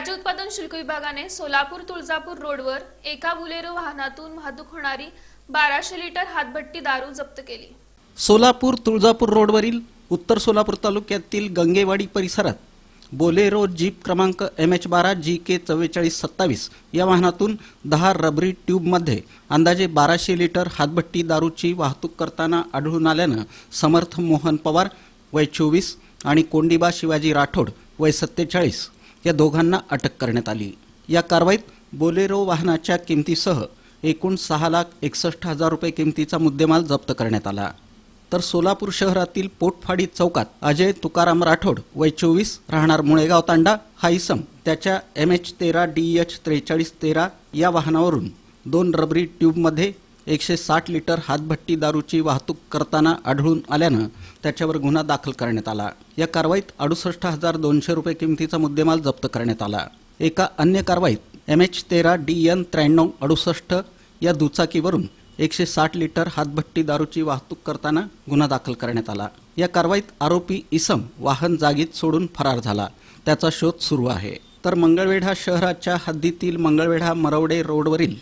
राज्य उत्पादन शुल्क विभागाने सोलापूर तुळजापूर रोडवर एका बुलेरो वाहनातून वाहतूक होणारी बाराशे लिटर हातभट्टी दारू जप्त केली. सोलापूर तुळजापूर रोडवरील उत्तर सोलापूर तालुक्यातील गंगेवाडी परिसरात बोलेरो जीप क्रमांक एम एच बारा जी के चव्वेचाळीस सत्तावीस या वाहनातून दहा रबरी ट्यूबमध्ये अंदाजे बाराशे लिटर हातभट्टी दारूची वाहतूक करताना आढळून आल्यानं समर्थ मोहन पवार वय चोवीस आणि कोंडिबा शिवाजी राठोड वय सत्तेचाळीस. या दोघांना अटक करण्यात आली. या कारवाईत बोलेरो वाहनाच्या किमतीसह एकूण सहा लाख एकसष्ट हजार रुपये किमतीचा मुद्देमाल जप्त करण्यात आला. तर सोलापूर शहरातील पोटफाडी चौकात अजय तुकाराम राठोड वय चोवीस राहणार मुळेगाव तांडा हा इसम त्याच्या एम एच तेरा डी एच त्रेचाळीस तेरा या वाहनावरून दोन रबरी ट्यूबमध्ये एकशे साठ लिटर हातभट्टी दारूची वाहतूक करताना आढळून आल्यानं त्याच्यावर गुन्हा दाखल करण्यात आला. या कारवाईत अडुसष्ट हजार दोनशे रुपये किमतीचा मुद्देमाल जप्त करण्यात आला. एका अन्य कारवाईत एम एच तेरा डी एन त्र्याण्णव अडुसष्ट या दुचाकीवरून एकशे साठ लिटर हातभट्टी दारूची वाहतूक करताना गुन्हा दाखल करण्यात आला. या कारवाईत आरोपी इसम वाहन जागीत सोडून फरार झाला. त्याचा शोध सुरू आहे. तर मंगळवेढा शहराच्या हद्दीतील मंगळवेढा मरवडे रोडवरील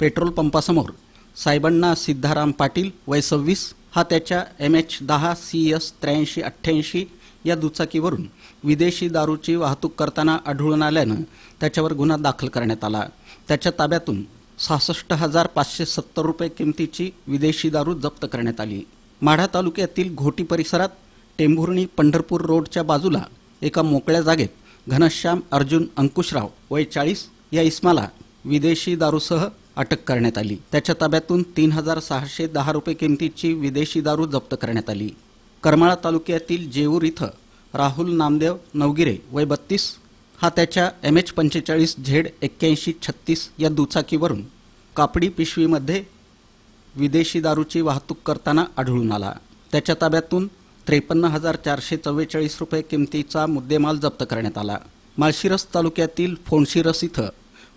पेट्रोल पंपासमोर साहेबांना सिद्धाराम पाटील वय सव्वीस हा त्याच्या एम एच दहा सी एस त्र्याऐंशी अठ्ठ्याऐंशी या दुचाकीवरून विदेशी दारूची वाहतूक करताना आढळून आल्यानं त्याच्यावर गुन्हा दाखल करण्यात आला. त्याच्या ताब्यातून सहासष्ट हजार पाचशे सत्तर रुपये किमतीची विदेशी दारू जप्त करण्यात आली. माढा तालुक्यातील घोटी परिसरात टेंभुर्णी पंढरपूर रोडच्या बाजूला एका मोकळ्या जागेत घनश्याम अर्जुन अंकुशराव वय चाळीस या इस्माला विदेशी दारूसह अटक करण्यात आली. त्याच्या ताब्यातून तीन हजार सहाशे दहा रुपये किमतीची विदेशी दारू जप्त करण्यात आली. करमाळा तालुक्यातील जेऊर इथं राहुल नामदेव नवगिरे वय बत्तीस हा त्याच्या एम एच पंचेचाळीस झेड एक्क्याऐंशी छत्तीस या दुचाकीवरून कापडी पिशवीमध्ये विदेशी दारूची वाहतूक करताना आढळून आला. त्याच्या ताब्यातून त्रेपन्न हजार चारशे चव्वेचाळीस रुपये किमतीचा मुद्देमाल जप्त करण्यात आला. माळशिरस तालुक्यातील फोणशिरस इथं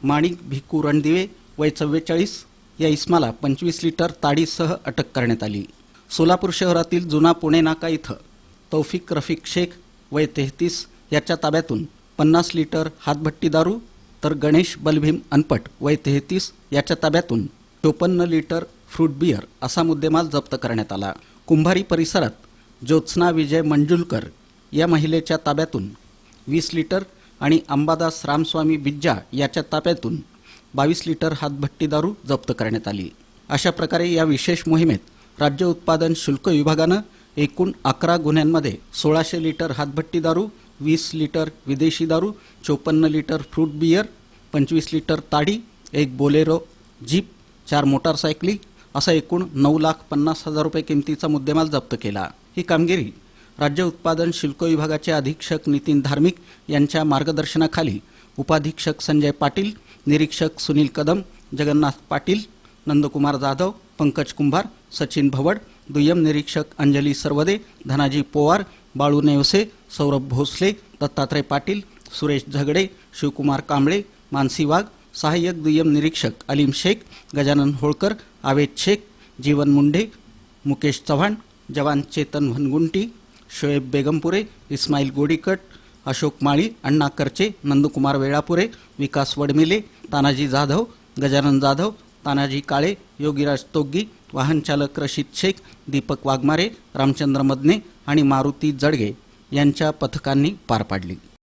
माणिक भिकू रणदिवे वय चव्वेचाळीस या इस्माला पंचवीस लिटर ताडीसह अटक करण्यात आली. सोलापूर शहरातील जुना पुणे नाका इथं तौफिक रफिक शेख वय तेहतीस याच्या ताब्यातून पन्नास लिटर हातभट्टी दारू तर गणेश बलभीम अनपट वय तेहतीस याच्या ताब्यातून चोपन्न लिटर फ्रूट बियर असा मुद्देमाल जप्त करण्यात आला. कुंभारी परिसरात ज्योत्स्ना विजय मंजुलकर या महिलेच्या ताब्यातून वीस लिटर आणि अंबादास रामस्वामी बिज्जा याच्या ताब्यातून बावीस लिटर हातभट्टी दारू जप्त करण्यात आली. अशा प्रकारे या विशेष मोहिमेत राज्य उत्पादन शुल्क विभागानं एकूण अकरा गुन्ह्यांमध्ये सोळाशे लिटर हातभट्टी दारू वीस लिटर विदेशी दारू चोपन्न लिटर फ्रूट बियर पंचवीस लिटर ताडी एक बोलेरो जीप चार मोटारसायकली असा एकूण नऊ लाख पन्नास हजार रुपये किमतीचा मुद्देमाल जप्त केला. ही कामगिरी राज्य उत्पादन शुल्क विभागाचे अधीक्षक नितीन धार्मिक यांच्या मार्गदर्शनाखाली उपाधीक्षक संजय पाटील निरीक्षक सुनील कदम जगन्नाथ पाटील नंदकुमार जाधव पंकज कुंभार सचिन भवड दुय्यम निरीक्षक अंजली सरवदे धनाजी पोवार बाळू नेवसे सौरभ भोसले दत्तात्रय पाटील सुरेश झगडे शिवकुमार कांबळे मानसी वाघ सहाय्यक दुय्यम निरीक्षक अलीम शेख गजानन होळकर आवेद शेख जीवन मुंढे मुकेश चव्हाण जवान चेतन भनगुंटी शोएब बेगमपुरे इस्माईल गोडीकट अशोक माळी अण्णा करचे नंदकुमार वेळापुरे विकास वडमिले तानाजी जाधव गजानन जाधव तानाजी काळे योगीराज तोग्गी वाहनचालक रशीद शेख दीपक वाघमारे रामचंद्र मदने आणि मारुती जडगे यांच्या पथकांनी पार पाडली.